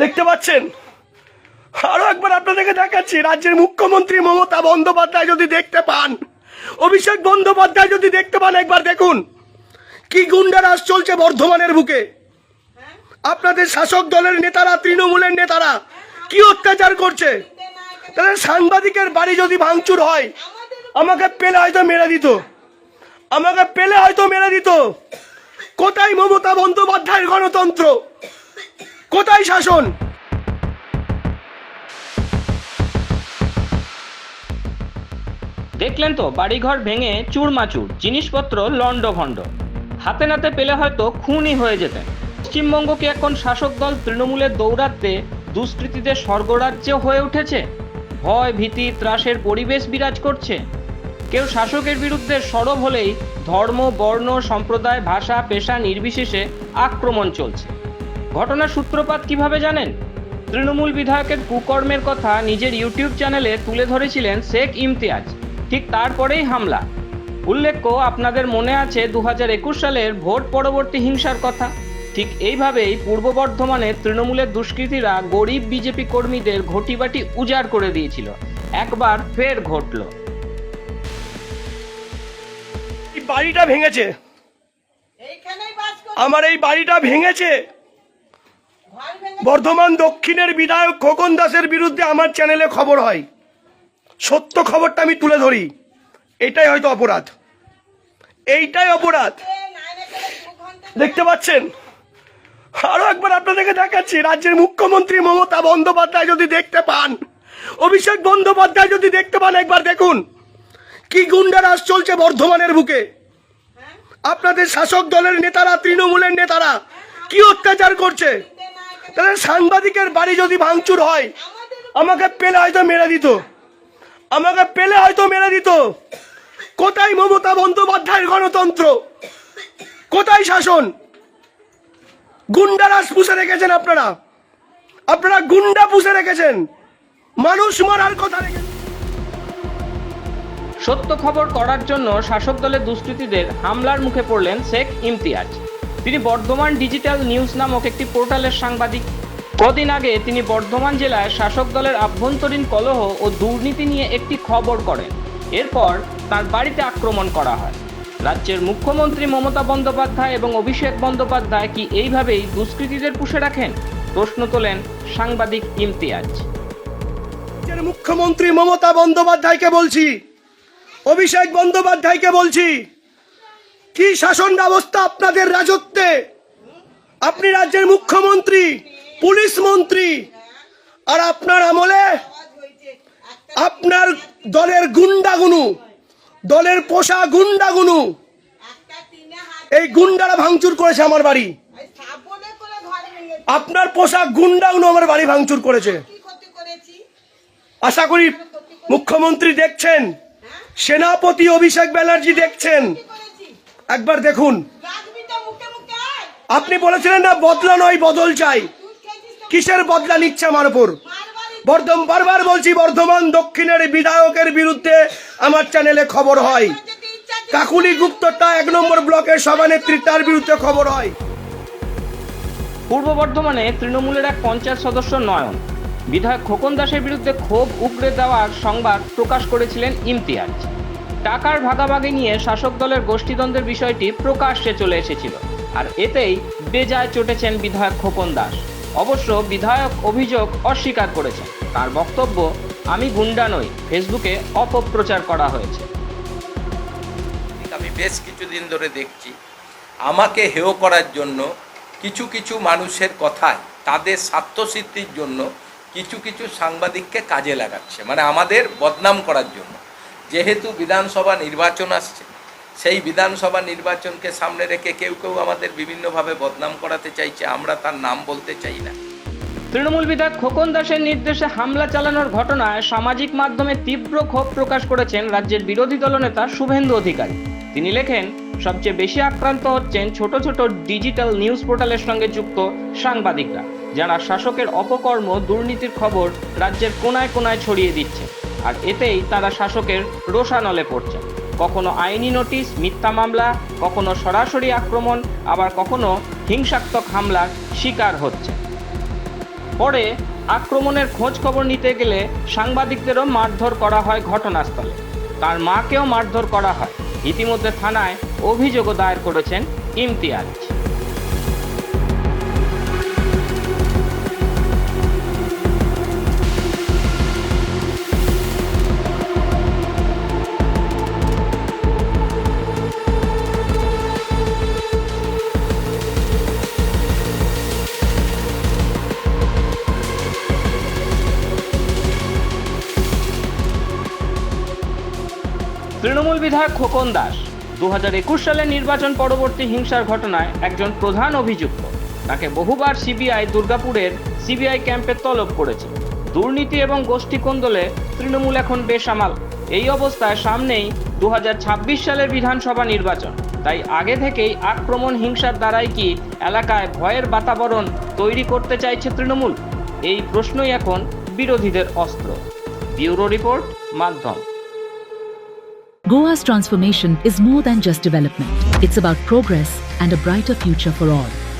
দেখতে পাচ্ছেন? আরও একবার আপনাদেরকে দেখাচ্ছি, রাজ্যের মুখ্যমন্ত্রী মমতা বন্দ্যোপাধ্যায় যদি দেখতে পান, অভিষেক বন্দ্যোপাধ্যায় যদি দেখতে পান, একবার দেখুন। কি গুন্ডারাজ চলছে বর্ধমানের বুকে? আপনাদের শাসক দলের নেতারা, তৃণমূলের নেতারা, কি অত্যাচার করছে? তাহলে সাংবাদিকের বাড়ি যদি ভাঙচুর হয়, আমাকে পেলে হয়তো মেরে দিত। আমাকে পেলে হয়তো মেরে দিত। কোথায় মমতা বন্দ্যোপাধ্যায়ের গণতন্ত্র? কোথায় শাসন? দেখলেন তো, বাড়িঘর ভেঙে চুরমাচুর, জিনিসপত্র লণ্ডভণ্ড। হাতে নাতে পেলে হয়তো খুনই হয়ে যেতেন। পশ্চিমবঙ্গকে এখন শাসক দল তৃণমূলের দৌরাত্মে দুষ্কৃতীদের স্বর্গরাজ্য হয়ে উঠেছে। ভয়, ভীতি, ত্রাসের পরিবেশ বিরাজ করছে। কেউ শাসকের বিরুদ্ধে সরব হলেই ধর্ম, বর্ণ, সম্প্রদায়, ভাষা, পেশা নির্বিশেষে আক্রমণ চলছে। ঘটনার সূত্রপাত কীভাবে জানেন? তৃণমূল বিধায়কের কুকর্মের কথা নিজের ইউটিউব চ্যানেলে তুলে ধরেছিলেন শেখ ইমতিয়াজ। ঠিক তারপরেই হামলা। উল্লেখ্য আপনাদের মনে আছে দু হাজার একুশ সালের ভোট পরবর্তী হিংসার কথা? ঠিক এইভাবেই পূর্ব বর্ধমানে তৃণমূলের দুষ্কৃতীরা গরিব বিজেপি কর্মীদের ঘটিবাটি উজাড় করে দিয়েছিল। একবার ফের ঘটলো। এই বাড়িটা ভেঙেছে। আমার এই বাড়িটা ভেঙেছে। বর্ধমান দক্ষিণের বিধায়ক খোকন দাসের বিরুদ্ধে আমার চ্যানেলে খবর হয়। সত্য খবরটা আমি তুলে ধরি। এটাই হয়তো অপরাধ। এইটাই অপরাধ। দেখতে পাচ্ছেন? আরও একবার আপনাদেরকে দেখাচ্ছি, রাজ্যের মুখ্যমন্ত্রী মমতা বন্দ্যোপাধ্যায় যদি দেখতে পান, অভিষেক বন্দ্যোপাধ্যায় যদি দেখতে পান একবার দেখুন, কি গুন্ডারাজ চলছে বর্ধমানের বুকে। আপনাদের শাসক দলের নেতারা, তৃণমূলের নেতারা, কি অত্যাচার করছে? তাহলে সাংবাদিকের বাড়ি যদি ভাঙচুর হয়, আমাকে পেলে হয়তো মেরে দিত। আমাকে পেলে হয়তো মেরে দিত। কোথায় মমতা বন্দ্যোপাধ্যায়ের গণতন্ত্র? কোথায় শাসন? গুন্ডারাজ পুষে রেখেছেন আপনারা। আপনারা গুন্ডা পুষে রেখেছেন। মানুষ মারার কথা রেখেছেন। সত্য খবর করার জন্য শাসক দলের দুষ্কৃতীদের হামলার মুখে পড়লেন শেখ ইমতিয়াজ। তিনি বর্ধমান ডিজিটাল নিউজ নামক একটি পোর্টালের সাংবাদিক। কদিন আগে তিনি বর্ধমান জেলায় শাসক দলের আভ্যন্তরীণ কলহ ও দুর্নীতি নিয়ে একটি খবর করেন। এরপর তার বাড়িতে আক্রমণ করা হয়। রাজ্যের মুখ্যমন্ত্রী মমতা বন্দ্যোপাধ্যায় এবং অভিষেক বন্দ্যোপাধ্যায় কি এইভাবেই দুষ্কৃতীদের পুষে রাখেন? প্রশ্ন তোলেন সাংবাদিক ইমতিয়াজ। মুখ্যমন্ত্রী মমতা বন্দ্যোপাধ্যায়কে বলছি, অভিষেক বন্দ্যোপাধ্যায়কে বলছি। কি শাসন ব্যবস্থা আপনাদের রাজত্বে? আপনি রাজ্যের মুখ্যমন্ত্রী, পুলিশ মন্ত্রী, আর আপনার আমলে আপনার দলের গুন্ডাগুনু, দলের পোষা গুন্ডাগুনু, এই গুন্ডারা ভাঙচুর করেছে আমার বাড়ি। আপনার পোশাক গুন্ডাগুলো আমার বাড়ি ভাঙচুর করেছে। আশা করি মুখ্যমন্ত্রী দেখছেন, সেনাপতি অভিষেক ব্যানার্জি দেখছেন একবার দেখুন। আপনি বলেছিলেন না, বদলা নয়, বদল চাই। কিসের বদলা নিচ্ছে আমার উপর? বর্ধম, বারবার বলছি, বর্ধমান দক্ষিণের বিধায়কের বিরুদ্ধে আমার চ্যানেলে খবর হয়। কাকুলি গুপ্তটা এক নম্বর ব্লকের সভানেত্রী তার বিরুদ্ধে খবর হয়। পূর্ব বর্ধমানে তৃণমূলের এক পঞ্চায়েত সদস্য নয়ন। বিধায়ক খোকন দাসের বিরুদ্ধে ক্ষোভ উগড়ে দেওয়ার সংবাদ প্রকাশ করেছিলেন ইমতিয়াজ। টাকার ভাগাভাগি নিয়ে শাসক দলের গোষ্ঠীদ্বন্দ্বের বিষয়টি প্রকাশ্যে চলে এসেছিল। আর এতেই বেজায় চটেছেন বিধায়ক খোকন দাস। অবশ্য বিধায়ক অভিযোগ অস্বীকার করেছেন। তার বক্তব্য, আমি গুন্ডা নই, ফেসবুকে অপপ্রচার করা হয়েছে। আমি বেশ কিছুদিন ধরে দেখছি, আমাকে হেয় করার জন্য কিছু কিছু মানুষের কথায়, তাদের স্বার্থসিদ্ধির জন্য কিছু কিছু সাংবাদিককে কাজে লাগাচ্ছে। মানে আমাদের বদনাম করার জন্য। যেহেতু বিধানসভা নির্বাচন আসছে, সেই বিধানসভা নির্বাচনকে সামনে রেখে কেউ কেউ আমাদের বিভিন্নভাবে বদনাম করাতে চাইছে, আমরা তার নাম বলতে চাই না। তৃণমূল বিধায়ক খোকন দাসের নির্দেশে হামলা চালানোর ঘটনায় সামাজিক মাধ্যমে তীব্র ক্ষোভ প্রকাশ করেছেন রাজ্যের বিরোধী দলনেতা শুভেন্দু অধিকারী। তিনি লেখেন, সবচেয়ে বেশি আক্রান্ত হচ্ছেন ছোট ছোট ডিজিটাল নিউজ পোর্টালের সঙ্গে যুক্ত সাংবাদিকরা, যারা শাসকের অপকর্ম, দুর্নীতির খবর রাজ্যের কোনায় কোনায় ছড়িয়ে দিচ্ছে। আর এতেই তারা শাসকের রোষানলে পড়ছে। কখনো আইনি নোটিশ, মিথ্যা মামলা, কখনো সরাসরি আক্রমণ, আবার কখনো হিংসাত্মক হামলার শিকার হচ্ছে। পরে আক্রমণের খোঁজ খবর নিতে গেলে সাংবাদিকদেরও মারধর করা হয় ঘটনাস্থলে। তার মাকেও মারধর করা হয়। ইতিমধ্যে থানায় অভিযোগও দায়ের করেছেন ইমতিয়াজ। তৃণমূল বিধায়ক খোকন দাস, দুহাজার একুশ সালে নির্বাচন পরবর্তী হিংসার ঘটনায় একজন প্রধান অভিযুক্ত। তাকে বহুবার সিবিআই দুর্গাপুরের সিবিআই ক্যাম্পে তলব করেছে। দুর্নীতি এবং গোষ্ঠী কোন্দলে তৃণমূল এখন বেসামাল। এই অবস্থায় সামনেই দু হাজার ছাব্বিশ সালের বিধানসভা নির্বাচন। তাই আগে থেকেই আক্রমণ হিংসার দ্বারাই কি এলাকায় ভয়ের বাতাবরণ তৈরি করতে চাইছে তৃণমূল? এই প্রশ্নই এখন বিরোধীদের অস্ত্র। ব্যুরো রিপোর্ট, মাধ্যম। Goa's transformation is more than just development. It's about progress and a brighter future for all.